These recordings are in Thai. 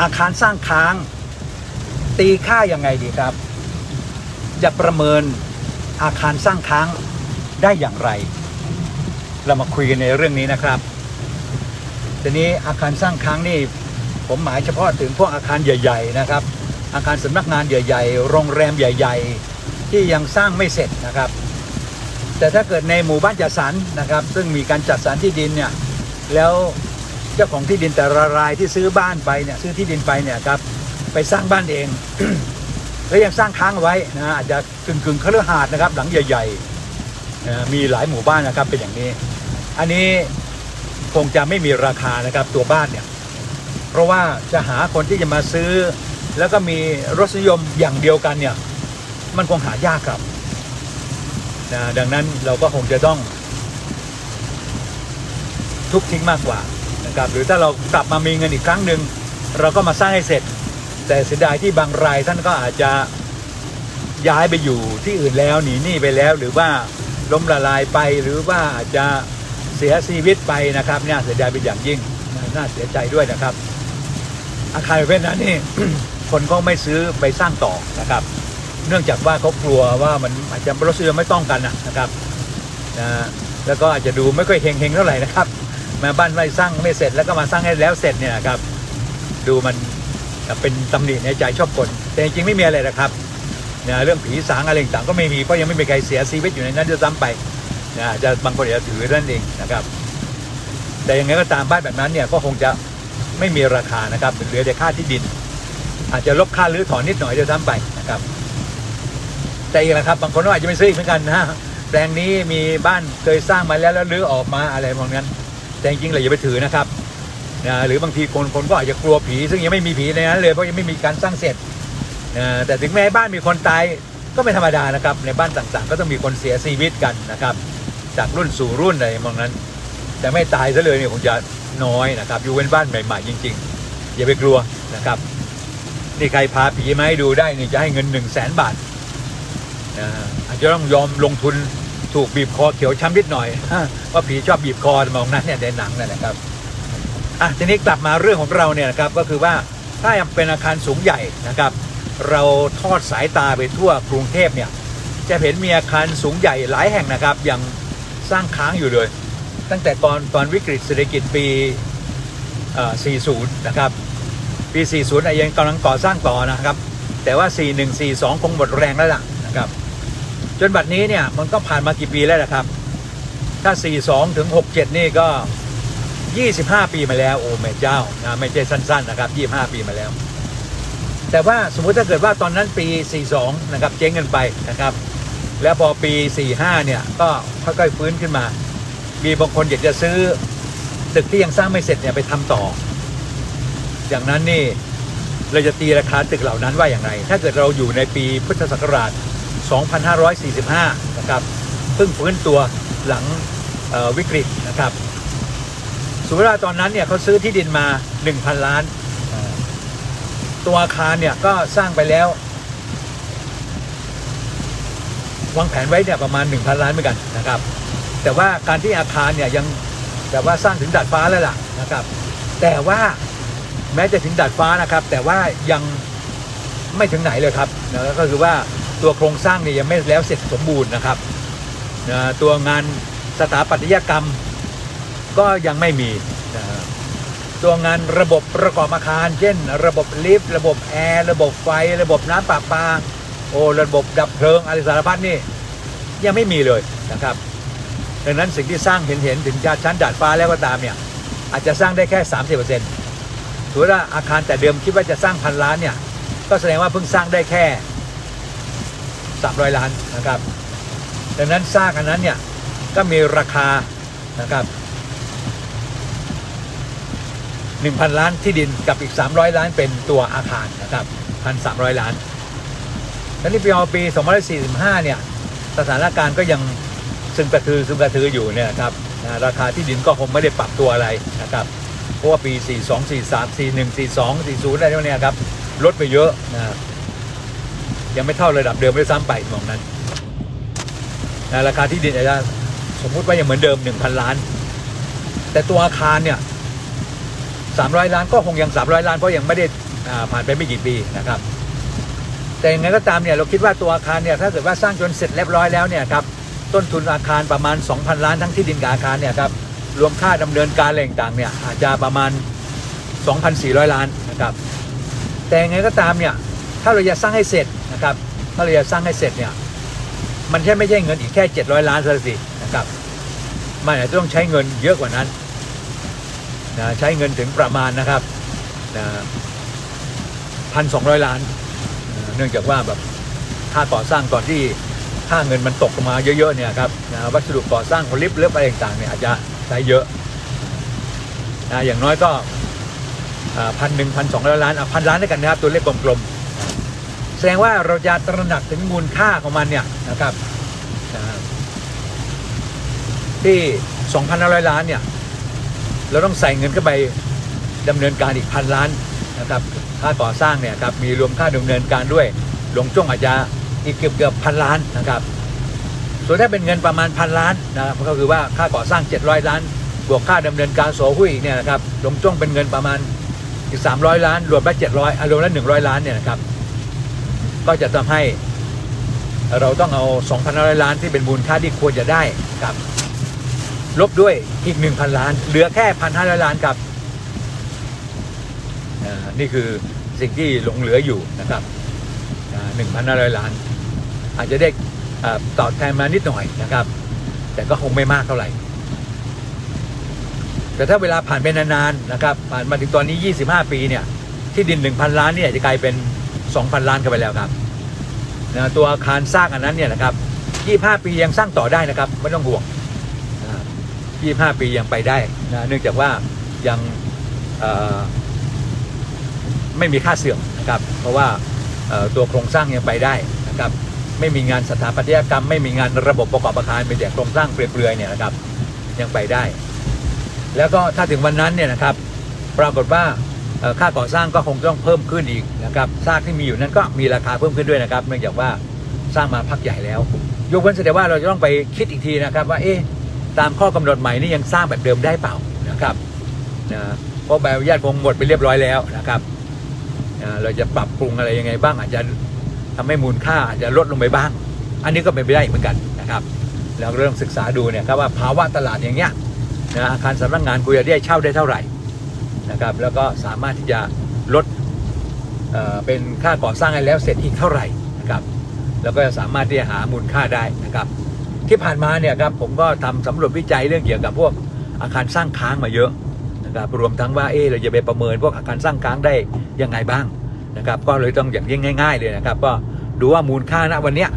อาคารสร้างค้าง ตีค่ายังไงดีครับ จะประเมินอาคารสร้างค้างได้อย่างไร เรามาคุยกันในเรื่องนี้นะครับทีนี้อาคารสร้างค้างนี่ผมหมายเฉพาะถึงพวกอาคารใหญ่ ๆ นะครับ อาคารสำนักงานใหญ่ ๆ โรงแรมใหญ่ ๆ ที่ยังสร้างไม่เสร็จนะครับ แต่ถ้าเกิดในหมู่บ้านจัดสรรนะครับ ซึ่งมีการจัดสรรที่ดินเนี่ยแล้ว เจ้าของที่ดินแต่ละรายที่ซื้อบ้านไปเนี่ยซื้อที่ดินไปเนี่ยครับไปสร้างบ้านเอง แล้วยังสร้างค้างเอาไว้นะอาจจะกึ่งกึ่งๆคฤหาสน์นะครับ หลังใหญ่ๆนะมีหลายหมู่บ้านนะครับเป็นอย่างนี้ อันนี้คงจะไม่มีราคานะครับตัวบ้านเนี่ยเพราะว่าจะหาคนที่จะมาซื้อ แล้วก็มีรสนิยมอย่างเดียวกันเนี่ยมันคงหายากครับนะดังนั้นเราก็คงจะต้องทุบทิ้งมากกว่า ครับ หรือถ้าเรากลับมามีเงินอีกครั้งหนึ่งเราก็มาสร้างให้เสร็จ แต่เสียดายที่บางรายท่านก็อาจจะย้ายไปอยู่ที่อื่นแล้วหนีหนี้ไปแล้ว หรือว่าล้มละลายไปหรือว่าอาจจะเสียชีวิตไปนะครับน่าเสียดายเป็นอย่างยิ่งน่าเสียใจด้วยนะครับ อาคารประเภทนั้นนี่คนก็ไม่ซื้อไปสร้างต่อนะครับ เนื่องจากว่าเขากลัวว่ามันอาจจะรสนิยมไม่ต้องกันนะนะครับนะแล้วก็อาจจะดูไม่ค่อยเฮงๆเท่าไหร่นะครับ มาบ้านไม่สร้างไม่เสร็จแล้วก็มาสร้างให้แล้วเสร็จเนี่ยครับ ดูมันเป็นตำหนิในใจชอบคนแต่จริงๆไม่มีอะไรนะครับนะเรื่องผีสางอะไรต่างๆก็ไม่มีเพราะยังไม่มีใครเสียชีวิตอยู่ในนั้นด้วยซ้ำไปนะจะบางคนอาจจะถือนั่นเองนะครับ แต่ยังไงก็ตามบ้านแบบนั้นเนี่ยก็คงจะไม่มีราคานะครับเหลือแต่ค่าที่ดิน อาจจะลบค่ารื้อถอนนิดหน่อยด้วยซ้ำไปนะครับ แต่อีกนะครับ บางคนก็อาจจะไม่ซื้ออีกเหมือนกันนะแปลงนี้มีบ้านเคยสร้างมาแล้วแล้วรื้อออกมาอะไรมองนั้น แต่จริงๆเราอย่าไปถือนะครับนะหรือบางทีคนคนก็อาจจะกลัวผี ซึ่งยังไม่มีผีในนั้นเลยเพราะยังไม่มีการสร้างเสร็จนะแต่ถึงแม้บ้านมีคนตายก็ไม่ธรรมดานะครับ ในบ้านต่างๆ ก็ต้องมีคนเสียชีวิตกันนะครับ จากรุ่นสู่รุ่นอะไรมองนั้น แต่ไม่ตายซะเลยเนี่ยคงจะน้อยนะครับ อยู่เป็นบ้านใหม่ๆจริง ๆ อย่าไปกลัวนะครับนี่ใครพาผีมาให้ดูได้นี่จะให้เงิน1นึ่งแสนบาทนะอาจจะต้องยอมลงทุน ถูกบีบคอเขียวช้ำนิดหน่อยว่าผีชอบบีบคอมองนั้นเนี่ยในหนังนั่นนะครับอะทีนี้กลับมาเรื่องของเราเนี่ยนะครับก็คือว่าถ้าเป็นอาคารสูงใหญ่นะครับ เราทอดสายตาไปทั่วกรุงเทพเนี่ยจะเห็นมีอาคารสูงใหญ่หลายแห่งนะครับยังสร้างค้างอยู่เลย ตั้งแต่ตอนตอนวิกฤตเศรษฐกิจปีเอ่อ40 นะครับ ปี 40อะยังกำลังก่อสร้างต่อนะครับ แต่ว่า 41 42 คงหมดแรงแล้วล่ะนะครับ จนบัดนี้เนี่ยมันก็ผ่านมากี่ปีแล้วนะครับ ถ้า 42 ถึง 67 นี่ก็ 25 ปีมาแล้วโอ้แม่เจ้านะไม่ใช่สั้นๆนะครับ 25 ปีมาแล้ว แต่ว่าสมมุติถ้าเกิดว่าตอนนั้นปี 42 นะครับเจ๊งกันไปนะครับ แล้วพอปี 45 เนี่ยก็ค่อยๆฟื้นขึ้นมา มีบางคนอยากจะซื้อตึกที่ยังสร้างไม่เสร็จเนี่ยไปทำต่อ อย่างนั้นนี่เราจะตีราคาตึกเหล่านั้นว่าอย่างไร ถ้าเกิดเราอยู่ในปีพุทธศักราช 2545 นะครับ เพิ่งฟื้นตัวหลังวิกฤตนะครับสมมติว่าตอนนั้นเนี่ยเขาซื้อที่ดินมา 1,000 ล้าน ตัวอาคารเนี่ยก็สร้างไปแล้ววางแผนไว้เนี่ยประมาณ 1,000 ล้านเหมือนกันนะครับ แต่ว่าการที่อาคารเนี่ยยังแบบว่าสร้างถึงดาดฟ้าแล้วล่ะนะครับ แต่ว่าแม้จะถึงดาดฟ้านะครับ แต่ว่ายังไม่ถึงไหนเลยครับนะก็คือว่า ตัวโครงสร้างเนี่ยยังไม่แล้วเสร็จสมบูรณ์นะครับนะตัวงานสถาปัตยกรรมก็ยังไม่มีนะตัวงานระบบประกอบอาคาร เช่น ระบบลิฟต์ระบบแอร์ระบบไฟ ระบบน้ำประปาโอ้ระบบดับเพลิงอะไรสารพัดนี่ยังไม่มีเลยนะครับดังนั้นสิ่งที่สร้างเห็นเห็นถึงจะชั้นดาดฟ้าแล้วก็ตามเนี่ยอาจจะสร้างได้แค่ 30%ถือว่าอาคารแต่เดิมคิดว่าจะสร้างพันล้านเนี่ยก็แสดงว่าเพิ่งสร้างได้แค่ 300 ล้านนะครับ ดังนั้นสร้างอันนั้นเนี่ยก็มีราคานะครับ1,000 ล้านที่ดินกับอีก 300 ล้านเป็นตัวอาคารนะครับ1,300 ล้านแล้วนี่ปีอปี2545 เนี่ยสถานการณ์ก็ยังซึ่งกระทือซึ่งกระทืออยู่เนี่ยครับนะราคาที่ดินก็คงไม่ได้ปรับตัวอะไรนะครับเพราะว่าปี 42 43 41 42 40อะไรพวกนี้ครับลดไปเยอะนะครับ ยังไม่เท่าระดับเดิมด้วยซ้ำไปมองนั้นนะราคาที่ดินอาจจะสมมุติว่ายังเหมือนเดิม 1,000 ล้าน แต่ตัวอาคารเนี่ย300 ล้านก็คงยัง 300 ล้านเพราะยังไม่ได้ผ่านไปไม่กี่ปีนะครับ แต่ยังไงก็ตามเนี่ยเราคิดว่าตัวอาคารเนี่ยถ้าเกิดว่าสร้างจนเสร็จเรียบร้อยแล้วเนี่ยครับต้นทุนอาคารประมาณ 2,000 ล้านทั้งที่ดินกับอาคารเนี่ยครับรวมค่าดำเนินการอะไรต่างเนี่ยอาจจะประมาณ 2,400 ล้านนะครับแต่ยังไงก็ตามเนี่ย ถ้าเราจะสร้างให้เสร็จนะครับถ้าเราจะสร้างให้เสร็จเนี่ยมันแค่ไม่ใช่เงินอีกแค่ 700 ล้านซะสินะครับมันอาจจะต้องใช้เงินเยอะกว่านั้นนะใช้เงินถึงประมาณนะครับนะพันสองร้อยล้าน เนื่องจากว่าแบบค่าก่อสร้างก่อนที่ค่าเงินมันตกลงมาเยอะๆเนี่ยครับนะวัสดุก่อสร้างขอลิฟต์เลืออะไรต่างๆเนี่ยอาจจะใช้เยอะนะอย่างน้อยก็พันหนึ่งพันสองร้อยล้านพันล้านด้วยกันนะครับตัวเลขกลมๆ ดงว่าเราจะตระหนักถึงมูลค่าของมันเนี่ยนะครับที่สองพันห้าร้อยล้านเนี่ย เราต้องใส่เงินเข้าไปดำเนินการอีกพันล้านนะครับ ค่าก่อสร้างเนี่ยครับมีรวมค่าดำเนินการด้วยหลงจ้วงอาจจะอีกเกือบเกือบพันล้านนะครับ ส่วนถ้าเป็นเงินประมาณพันล้านนะครับก็คือว่าค่าก่อสร้าง 700 ล้าน บวกค่าดำเนินการโสหุ้ยอีกเนี่ยนะครับหลงจ้วงเป็นเงินประมาณอีก300 ล้าน รวมแล้ว700อารวมแล้ว100 ล้านเนี่ยนะครับ ก็จะทำให้เราต้องเอา 2,500 ล้านที่เป็นมูลค่าที่ควรจะได้ครับลบด้วยอีก 1,000 ล้าน เหลือแค่ 1,500 ล้านครับนี่คือสิ่งที่หลงเหลืออยู่นะครับ1,500 ล้าน อาจจะได้ตอบแทนมานิดหน่อยนะครับ แต่ก็คงไม่มากเท่าไหร่ แต่ถ้าเวลาผ่านไปนานๆนะครับ ผ่านมาถึงตอนนี้ 25 ปีเนี่ย ที่ดิน 1,000 ล้านเนี่ยจะกลายเป็น 2,000 ล้านกันไปแล้วครับนะตัวอาคารสร้างอันนั้นเนี่ยนะครับ25 ปียังสร้างต่อได้นะครับไม่ต้องห่วง25 ปียังไปได้นะเนื่องจากว่ายังไม่มีค่าเสื่อมนะครับ เพราะว่าตัวโครงสร้างยังไปได้นะครับ ไม่มีงานสถาปัตยกรรม ไม่มีงานระบบประกอบอาคารเป็นแต่โครงสร้างเปลือยๆเนี่ยนะครับยังไปได้ แล้วก็ถ้าถึงวันนั้นเนี่ยนะครับ ปรากฏว่า ค่าก่อสร้างก็คงต้องเพิ่มขึ้นอีกนะครับซากที่มีอยู่นั้นก็มีราคาเพิ่มขึ้นด้วยนะครับ เนื่องจากว่าสร้างมาพักใหญ่แล้ว ยกเว้นแสดงว่าเราจะต้องไปคิดอีกทีนะครับว่าเอ๊ะตามข้อกำหนดใหม่นี่ยังสร้างแบบเดิมได้เปล่านะครับนะเพราะใบอนุญาตคงหมดไปเรียบร้อยแล้วนะครับนะเราจะปรับปรุงอะไรยังไงบ้างอาจจะทำให้มูลค่าอาจจะลดลงไปบ้าง อันนี้ก็เป็นไปได้เหมือนกันนะครับแล้วเริ่มศึกษาดูเนี่ยครับว่าภาวะตลาดอย่างเงี้ยนะอาคารสำนักงานคุยได้เช่าได้เท่าไหร่ นะครับ แล้วก็สามารถที่จะลดเเป็นค่าก่อสร้างให้แล้วเสร็จอีกเท่าไหร่นะครับ แล้วก็สามารถที่จะหามูลค่าได้นะครับ ที่ผ่านมาเนี่ยครับผมก็ทำสำรวจวิจัยเรื่องเกี่ยวกับพวกอาคารสร้างค้างมาเยอะนะครับรวมทั้งว่าเออเราจะไปประเมินพวกอาคารสร้างค้างได้ยังไงบ้างนะครับ ก็เลยต้องอย่างง่าย ๆ เลยนะครับ ก็ดูว่ามูลค่าณวันเนี้ย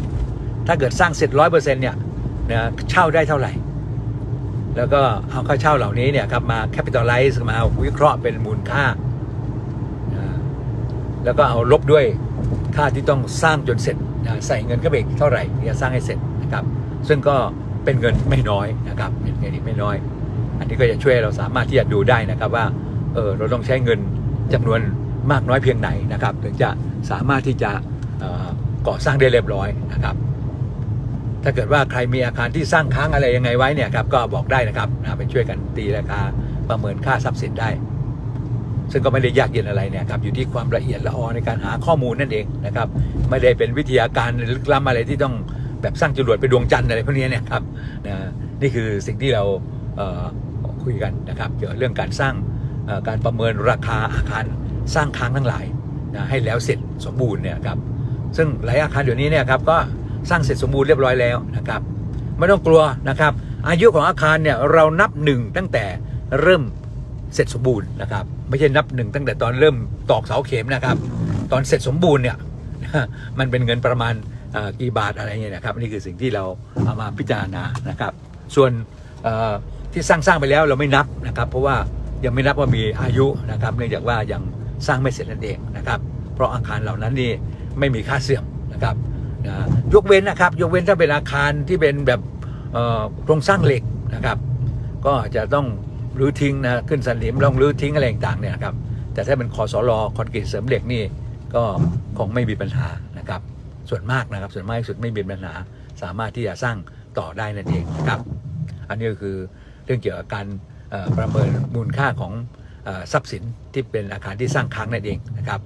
ถ้าเกิดสร้างเสร็จร้อยเปอร์เซ็นต์เนี่ยนะเช่าได้เท่าไหร่ แล้วก็เอาค่าเช่าเหล่านี้เนี่ยครับมา capitalize มาวิเคราะห์เป็นมูลค่า แล้วก็เอาลบด้วยค่าที่ต้องสร้างจนเสร็จใส่เงินก็ไปอีกเท่าไหร่ที่จะสร้างให้เสร็จนะครับ ซึ่งก็เป็นเงินไม่น้อยนะครับเป็นเงินอีกไม่น้อย อันนี้ก็จะช่วยเราสามารถที่จะดูได้นะครับว่าเออเราต้องใช้เงินจำนวนมากน้อยเพียงไหนนะครับ ถึงจะสามารถที่จะก่อสร้างได้เรียบร้อยนะครับ ถ้าเกิดว่าใครมีอาคารที่สร้างค้างอะไรยังไงไว้เนี่ยครับก็บอกได้นะครับนะไปช่วยกันตีราคาประเมินค่าทรัพย์สินได้ ซึ่งก็ไม่ได้ยากเย็นอะไรเนี่ยครับอยู่ที่ความละเอียดละออในการหาข้อมูลนั่นเองนะครับไม่ได้เป็นวิทยาการลึกล้ำอะไรที่ต้องแบบสร้างจรวดไปดวงจันทร์อะไรพวกนี้เนี่ยครับนะนี่คือสิ่งที่เราเคุยกันนะครับเกี่ยวกับเรื่องการสร้างการประเมินราคาอาคารสร้างค้างทั้งหลายนะให้แล้วเสร็จสมบูรณ์เนี่ยครับซึ่งหลายอาคารเดี๋ยวนี้เนี่ยครับก็ สร้างเสร็จสมบูรณ์เรียบร้อยแล้วนะครับ ไม่ต้องกลัวนะครับ อายุของอาคารเนี่ยเรานับหนึ่งตั้งแต่เริ่มเสร็จสมบูรณ์นะครับ ไม่ใช่นับหนึ่งตั้งแต่ตอนเริ่มตอกเสาเข็มนะครับ ตอนเสร็จสมบูรณ์เนี่ยมันเป็นเงินประมาณกี่บาทอะไรเงี้ยนะครับนี่คือสิ่งที่เราเอามาพิจารณานะครับ ส่วนที่สร้างสร้างไปแล้วเราไม่นับนะครับ เพราะว่ายังไม่นับว่ามีอายุนะครับ เนื่องจากว่ายังสร้างไม่เสร็จนั่นเองนะครับ เพราะอาคารเหล่านั้นนี่ไม่มีค่าเสื่อมนะครับ นะยกเว้นนะครับ ยกเว้นถ้าเป็นอาคารที่เป็นแบบโครงสร้างเหล็กนะครับ ก็จะต้องรื้อทิ้งนะขึ้นสันนิมลองรื้อทิ้งอะไรต่างๆเนี่ยนะครับ แต่ถ้าเป็นคอสลคอนกรีตเสริมเหล็กนี่ก็คงไม่มีปัญหานะครับ ส่วนมากนะครับ ส่วนมากที่สุดไม่มีปัญหา สามารถที่จะสร้างต่อได้นั่นเองนะครับ อันนี้ก็คือเรื่องเกี่ยวกับการประเมินมูลค่าของทรัพย์สินที่เป็นอาคารที่สร้างค้างนั่นเองนะครับ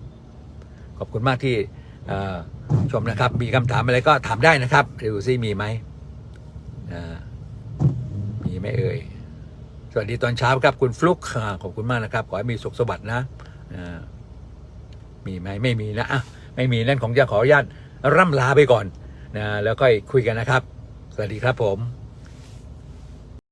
ขอบคุณมากที่ ชมนะครับ มีคำถามอะไรก็ถามได้นะครับดูซิมีไหมมีไหมเอ่ย สวัสดีตอนเช้าครับคุณฟลุกขอบคุณมากนะครับ ขอให้มีสุขสวัสดิ์นะมีไหมไม่มีนะไม่มีนั่นของจะขออนุญาตร่ำลาไปก่อนนะแล้วค่อยคุยกันนะครับ สวัสดีครับผม